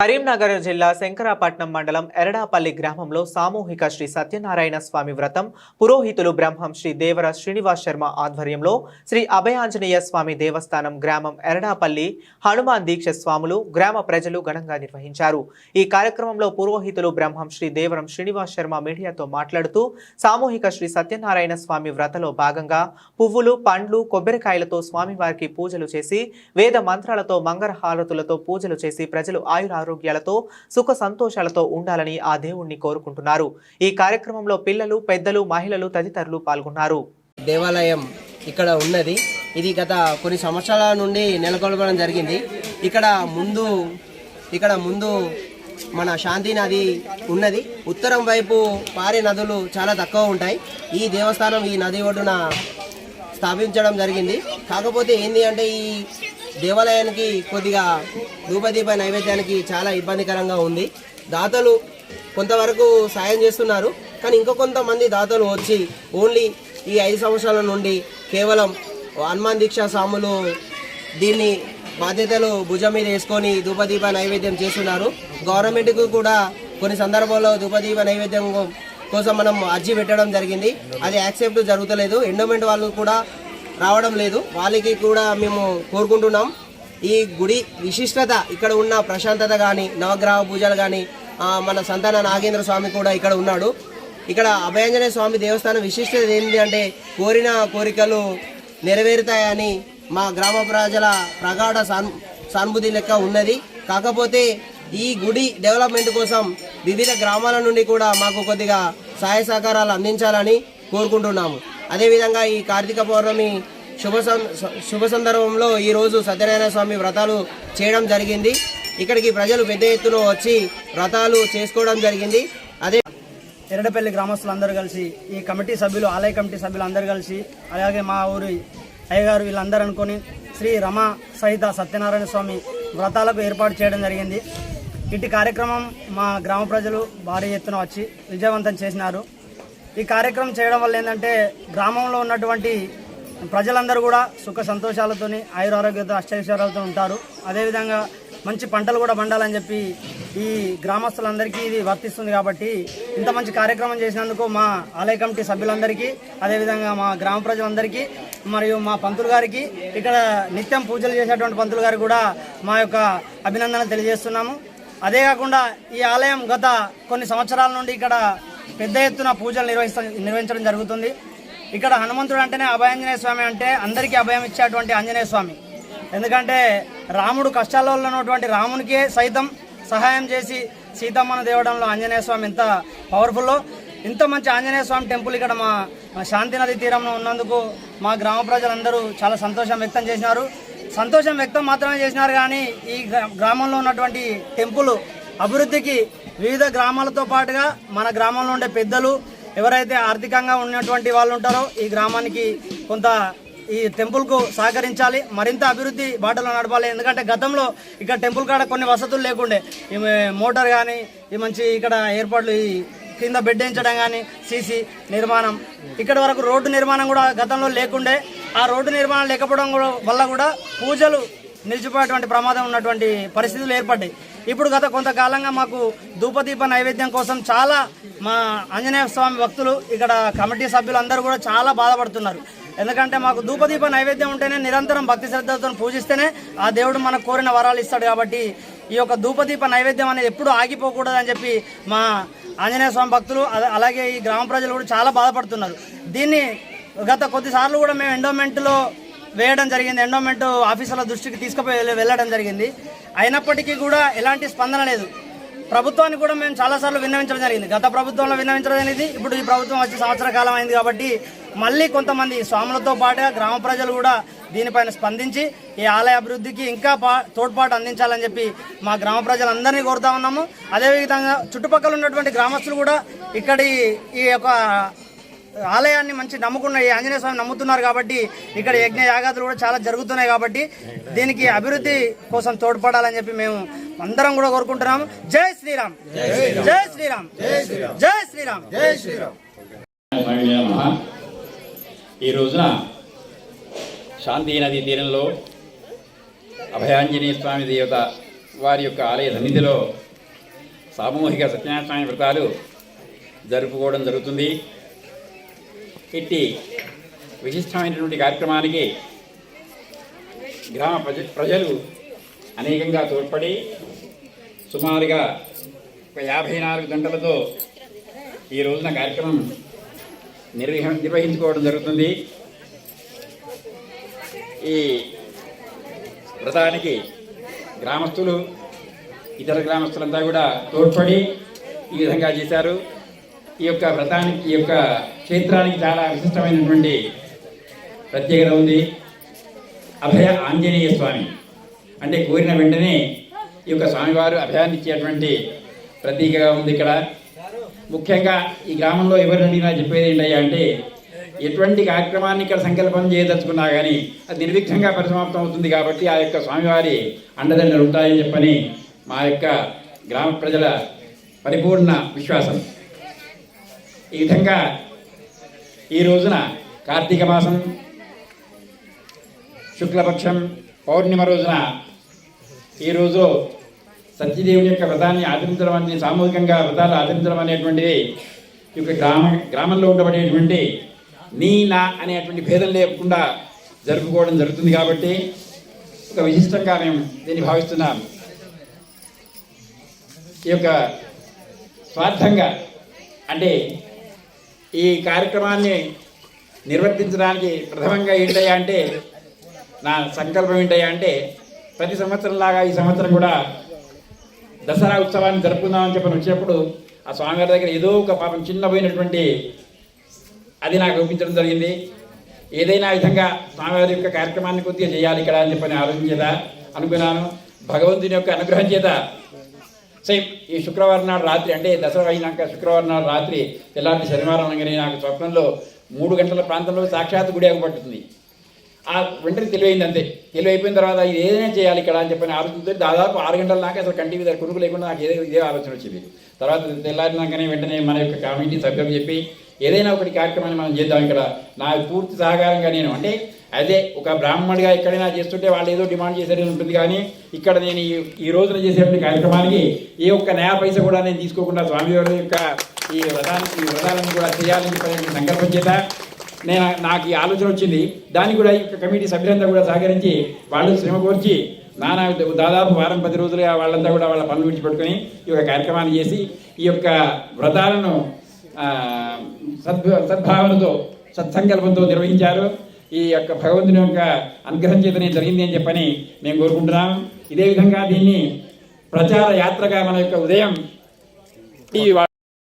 కరీంనగర్ జిల్లా శంకరాపట్నం మండలం ఎరడాపల్లి గ్రామంలో సామూహిక శ్రీ సత్యనారాయణ స్వామి వ్రతం పురోహితులు బ్రహ్మం శ్రీ దేవర శ్రీనివాస్ శర్మ ఆధ్వర్యంలో శ్రీ అభయాంజనేయ స్వామి దేవస్థానం గ్రామం ఎరడాపల్లి హనుమాన్ దీక్ష స్వాములు గ్రామ ప్రజలు ఘనంగా నిర్వహించారు. ఈ కార్యక్రమంలో పురోహితులు బ్రహ్మం శ్రీ దేవరం శ్రీనివాస్ శర్మ మీడియాతో మాట్లాడుతూ సామూహిక శ్రీ సత్యనారాయణ స్వామి వ్రతలో భాగంగా పువ్వులు పండ్లు కొబ్బరికాయలతో స్వామివారికి పూజలు చేసి వేద మంత్రాలతో మంగళ హారతులతో పూజలు చేసి ప్రజలు ఆయుర ఆరోగ్యాలతో సుఖ సంతోషాలతో ఉండాలని ఆ దేవుణ్ణి కోరుకుంటున్నారు. ఈ కార్యక్రమంలో పిల్లలు పెద్దలు మహిళలు తదితరులు పాల్గొన్నారు. దేవాలయం ఇక్కడ ఉన్నది. ఇది గత కొన్ని సంవత్సరాల నుండి నెలకొల్పడం జరిగింది. ఇక్కడ ముందు ఇక్కడ ముందు మన శాంతి నది ఉన్నది. ఉత్తరం వైపు పారే నదులు చాలా తక్కువ ఉంటాయి. ఈ దేవస్థానం ఈ నది ఒడ్డున స్థాపించడం జరిగింది. కాకపోతే ఏంటి అంటే ఈ దేవాలయానికి కొద్దిగా ధూపదీప నైవేద్యానికి చాలా ఇబ్బందికరంగా ఉంది. దాతలు కొంతవరకు సాయం చేస్తున్నారు. కానీ ఇంకో కొంతమంది దాతలు వచ్చి ఓన్లీ ఈ ఐదు సంవత్సరాల నుండి కేవలం హనుమాన్ దీక్షా స్వాములు దీన్ని బాధ్యతలు భుజం మీద వేసుకొని ధూపదీప నైవేద్యం చేస్తున్నారు. గవర్నమెంట్కు కూడా కొన్ని సందర్భాల్లో ధూపదీప నైవేద్యం కోసం మనం అర్జీ పెట్టడం జరిగింది. అది యాక్సెప్ట్ జరుగుతలేదు. ఎండోమెంట్ వాళ్ళు కూడా రావడం లేదు. వాళ్ళకి కూడా మేము కోరుకుంటున్నాం. ఈ గుడి విశిష్టత ఇక్కడ ఉన్న ప్రశాంతత కానీ నవగ్రహ పూజలు కానీ మన సంతాన నాగేంద్ర స్వామి కూడా ఇక్కడ ఉన్నాడు. ఇక్కడ అభయాంజనేయ స్వామి దేవస్థానం విశిష్టత ఏంటి అంటే కోరిన కోరికలు నెరవేరుతాయని మా గ్రామ ప్రజల ప్రగాఢ సాన్ సానుభూతి లెక్క ఉన్నది. కాకపోతే ఈ గుడి డెవలప్మెంట్ కోసం వివిధ గ్రామాల నుండి కూడా మాకు కొద్దిగా సహాయ సహకారాలు అందించాలని కోరుకుంటున్నాము. అదేవిధంగా ఈ కార్తీక పౌర్ణమి శుభ శుభ సందర్భంలో ఈరోజు సత్యనారాయణ స్వామి వ్రతాలు చేయడం జరిగింది. ఇక్కడికి ప్రజలు పెద్ద ఎత్తున వచ్చి వ్రతాలు చేసుకోవడం జరిగింది. అదే ఎరడపల్లి గ్రామస్తులందరూ కలిసి ఈ కమిటీ సభ్యులు ఆలయ కమిటీ సభ్యులు అందరూ కలిసి అలాగే మా ఊరి అయ్యగారు వీళ్ళందరూ అనుకొని శ్రీ రమ సహిత సత్యనారాయణ స్వామి వ్రతాలకు ఏర్పాటు చేయడం జరిగింది. ఇటు కార్యక్రమం మా గ్రామ ప్రజలు భారీ ఎత్తున వచ్చి విజయవంతం చేసినారు. ఈ కార్యక్రమం చేయడం వల్ల ఏంటంటే గ్రామంలో ఉన్నటువంటి ప్రజలందరూ కూడా సుఖ సంతోషాలతోని ఆయురారోగ్యంతో అష్టైశ్వర్యాలతో ఉంటారు. అదేవిధంగా మంచి పంటలు కూడా పండాలని చెప్పి ఈ గ్రామస్తులందరికీ ఇది వర్తిస్తుంది కాబట్టి ఇంత మంచి కార్యక్రమం చేసినందుకు మా ఆలయ కమిటీ సభ్యులందరికీ అదేవిధంగా మా గ్రామ ప్రజలందరికీ మరియు మా పంతులు గారికి ఇక్కడ నిత్యం పూజలు చేసేటువంటి పంతులు గారికి కూడా మా యొక్క అభినందనలు తెలియజేస్తున్నాము. అదే కాకుండా ఈ ఆలయం గత కొన్ని సంవత్సరాల నుండి ఇక్కడ పెద్ద ఎత్తున పూజలు నిర్వహిస్త నిర్వహించడం జరుగుతుంది. ఇక్కడ హనుమంతుడు అంటేనే అభయాంజనేయ స్వామి అంటే అందరికీ అభయం ఇచ్చేటువంటి ఆంజనేయ స్వామి. ఎందుకంటే రాముడు కష్టాల్లో ఉన్నటువంటి రామునికే సైతం సహాయం చేసి సీతమ్మను దేవడంలో ఆంజనేయ స్వామి ఎంత పవర్ఫుల్లో. ఇంత మంచి ఆంజనేయ స్వామి టెంపుల్ ఇక్కడ మా శాంతి నది తీరంలో ఉన్నందుకు మా గ్రామ ప్రజలందరూ చాలా సంతోషం వ్యక్తం చేసినారు. సంతోషం వ్యక్తం మాత్రమే చేసినారు కానీ ఈ గ్రా- గ్రామంలో ఉన్నటువంటి టెంపుల్ అభివృద్ధికి వివిధ గ్రామాలతో పాటుగా మన గ్రామంలో ఉండే పెద్దలు ఎవరైతే ఆర్థికంగా ఉన్నటువంటి వాళ్ళు ఉంటారో ఈ గ్రామానికి కొంత ఈ టెంపుల్కు సహకరించాలి. మరింత అభివృద్ధి బాటలో నడపాలి. ఎందుకంటే గతంలో ఇక్కడ టెంపుల్ కాడ కొన్ని వసతులు లేకుండే. ఈ మోటార్ కానీ ఈ మంచి ఇక్కడ ఏర్పాట్లు ఈ కింద బెడ్ వేయించడం కానీ సీసీ నిర్మాణం. ఇక్కడ వరకు రోడ్డు నిర్మాణం కూడా గతంలో లేకుండే. ఆ రోడ్డు నిర్మాణం లేకపోవడం వల్ల కూడా పూజలు నిలిచిపోయేటువంటి ప్రమాదం ఉన్నటువంటి పరిస్థితులు ఏర్పడ్డాయి. ఇప్పుడు గత కొంతకాలంగా మాకు ధూపదీప నైవేద్యం కోసం చాలా మా ఆంజనేయ స్వామి భక్తులు ఇక్కడ కమిటీ సభ్యులు అందరూ కూడా చాలా బాధపడుతున్నారు. ఎందుకంటే మాకు ధూపదీప నైవేద్యం ఉంటేనే నిరంతరం భక్తి శ్రద్ధలతో పూజిస్తేనే ఆ దేవుడు మనకు కోరిన వరాలు ఇస్తాడు కాబట్టి ఈ యొక్క ధూపదీప నైవేద్యం అనేది ఎప్పుడూ ఆగిపోకూడదని చెప్పి మా ఆంజనేయ స్వామి భక్తులు అలాగే ఈ గ్రామ ప్రజలు కూడా చాలా బాధపడుతున్నారు. దీన్ని గత కొద్దిసార్లు కూడా మేము ఎండోమెంట్లో వేయడం జరిగింది. ఎండోమెంట్ ఆఫీసుల దృష్టికి తీసుకుపోయి వెళ్ళడం జరిగింది. అయినప్పటికీ కూడా ఎలాంటి స్పందన లేదు. ప్రభుత్వాన్ని కూడా మేము చాలాసార్లు విన్నవించడం జరిగింది. గత ప్రభుత్వంలో విన్నవించడం అనేది ఇప్పుడు ఈ ప్రభుత్వం వచ్చి సంవత్సర కాలం అయింది కాబట్టి మళ్ళీ కొంతమంది స్వాములతో పాటుగా గ్రామ ప్రజలు కూడా దీనిపైన స్పందించి ఈ ఆలయ అభివృద్ధికి ఇంకా పా తోడ్పాటు అందించాలని చెప్పి మా గ్రామ ప్రజలందరినీ కోరుతా ఉన్నాము. అదేవిధంగా చుట్టుపక్కల ఉన్నటువంటి గ్రామస్తులు కూడా ఇక్కడి ఈ యొక్క ఆలయాన్ని మంచి నమ్ముకున్న ఈ ఆంజనేయ స్వామి నమ్ముతున్నారు కాబట్టి ఇక్కడ యజ్ఞ యాగాదులు కూడా చాలా జరుగుతున్నాయి కాబట్టి దీనికి అభివృద్ధి కోసం తోడ్పడాలని చెప్పి మేము అందరం కూడా కోరుకుంటున్నాము. జై శ్రీరామ్. జై శ్రీరామ్. జై శ్రీరామ్. జై శ్రీరామ్. ఈ రోజున శాంతి నది తీరంలో అభయాంజనేయ స్వామి దేవత వారి యొక్క ఆలయ సన్నిధిలో సామూహిక సత్యనారాయణ వ్రతాలు జరుపుకోవడం జరుగుతుంది. ఇట్టి విశిష్టమైనటువంటి కార్యక్రమానికి గ్రామ ప్రజ ప్రజలు అనేకంగా తోడ్పడి సుమారుగా ఒక యాభై నాలుగు గంటలతో ఈ రోజున కార్యక్రమం నిర్వహ నిర్వహించుకోవడం జరుగుతుంది. ఈ వ్రతానికి గ్రామస్తులు ఇతర గ్రామస్తులంతా కూడా తోడ్పడి ఈ విధంగా చేశారు. ఈ యొక్క వ్రతానికి ఈ యొక్క క్షేత్రానికి చాలా విశిష్టమైనటువంటి ప్రత్యేకత ఉంది. అభయ ఆంజనేయ స్వామి. అంటే కోరిన వెంటనే ఈ యొక్క స్వామివారు అభయాన్ని ఇచ్చేటువంటి ప్రతీకగా ఉంది ఇక్కడ. ముఖ్యంగా ఈ గ్రామంలో ఎవరిని అడిగినా చెప్పేది ఏంటయ్యా అంటే ఎటువంటి కార్యక్రమాన్ని ఇక్కడ సంకల్పం చేయదలుచుకున్నా కానీ అది నిర్విఘ్నంగా పరిసమాప్తం అవుతుంది కాబట్టి ఆ యొక్క స్వామివారి అండదండలు ఉంటాయని చెప్పని మా యొక్క గ్రామ ప్రజల పరిపూర్ణ విశ్వాసం. ఈ విధంగా ఈ రోజున కార్తీక మాసం శుక్లపక్షం పౌర్ణిమ రోజున ఈరోజు సత్యదేవుని యొక్క వ్రతాన్ని ఆచరించడం అనేది సామూహికంగా వ్రతాలు ఆచరించడం అనేటువంటిది ఈ యొక్క గ్రామ గ్రామంలో ఉండబడేటువంటి నీ నా అనేటువంటి భేదం లేకుండా జరుపుకోవడం జరుగుతుంది కాబట్టి ఒక విశిష్టంగా మేము దీన్ని భావిస్తున్నాం. ఈ యొక్క స్వార్థంగా అంటే ఈ కార్యక్రమాన్ని నిర్వర్తించడానికి ప్రథమంగా ఏంటయ్యా అంటే నా సంకల్పం ఏంటయ్యా అంటే ప్రతి సంవత్సరం లాగా ఈ సంవత్సరం కూడా దసరా ఉత్సవాన్ని జరుపుకుందామని చెప్పని వచ్చినప్పుడు ఆ స్వామివారి దగ్గర ఏదో ఒక పాపం చిన్న పోయినటువంటి అది నాకు చూపించడం జరిగింది. ఏదైనా విధంగా స్వామివారి యొక్క కార్యక్రమాన్ని కొద్దిగా చేయాలి ఇక్కడ అని చెప్పని ఆలోచించేదా అనుకున్నాను. భగవంతుని యొక్క అనుగ్రహం చేత సేమ్ ఈ శుక్రవారం నాడు రాత్రి అంటే దసరా అయినాక శుక్రవారం నాడు రాత్రి తెల్లారి శనివారం అనగానే నాకు స్వప్నంలో మూడు గంటల ప్రాంతంలో సాక్షాత్ గుడి పట్టుతుంది ఆ వెంటనే తెలివైంది అంతే. తెలివైపోయిన తర్వాత ఇది ఏదైనా చేయాలి ఇక్కడ అని చెప్పని ఆలోచనతో దాదాపు ఆరు గంటల దాకా అసలు కంటి మీద కురుకు లేకుండా నాకు ఏదో ఇదే ఆలోచన వచ్చింది. తర్వాత తెల్లారినాకనే వెంటనే మన యొక్క కమిటీ సభ్యులు చెప్పి ఏదైనా ఒకటి కార్యక్రమాన్ని మనం చేద్దాం ఇక్కడ. నా పూర్తి సహకారంగా నేను అంటే అదే ఒక బ్రాహ్మణుడిగా ఎక్కడైనా చేస్తుంటే వాళ్ళు ఏదో డిమాండ్ చేసేది ఉంటుంది కానీ ఇక్కడ నేను ఈ ఈ రోజున చేసేటువంటి కార్యక్రమానికి ఏ ఒక్క నయా పైసా కూడా నేను తీసుకోకుండా స్వామివారి యొక్క ఈ వ్రతాన్ని ఈ వ్రతాలను కూడా చేయాలని చెప్పి సంకల్పం చేత నేను నాకు ఈ ఆలోచన వచ్చింది. దానికి కూడా ఈ యొక్క కమిటీ సభ్యులంతా కూడా సహకరించి వాళ్ళు శ్రమ కోర్చి నానా దాదాపు వారం పది రోజులుగా వాళ్ళంతా కూడా వాళ్ళ పనులు విడిచిపెట్టుకొని ఈ యొక్క కార్యక్రమాన్ని చేసి ఈ యొక్క వ్రతాలను సద్ సద్భ సద్భావనతో సత్సంకల్పంతో నిర్వహించారు. ఈ యొక్క భగవంతుని యొక్క అనుగ్రహం చేతనే జరిగింది అని చెప్పని మేము కోరుకుంటున్నాం. ఇదే విధంగా దీన్ని ప్రచార యాత్రగా మన యొక్క ఉదయం ఈ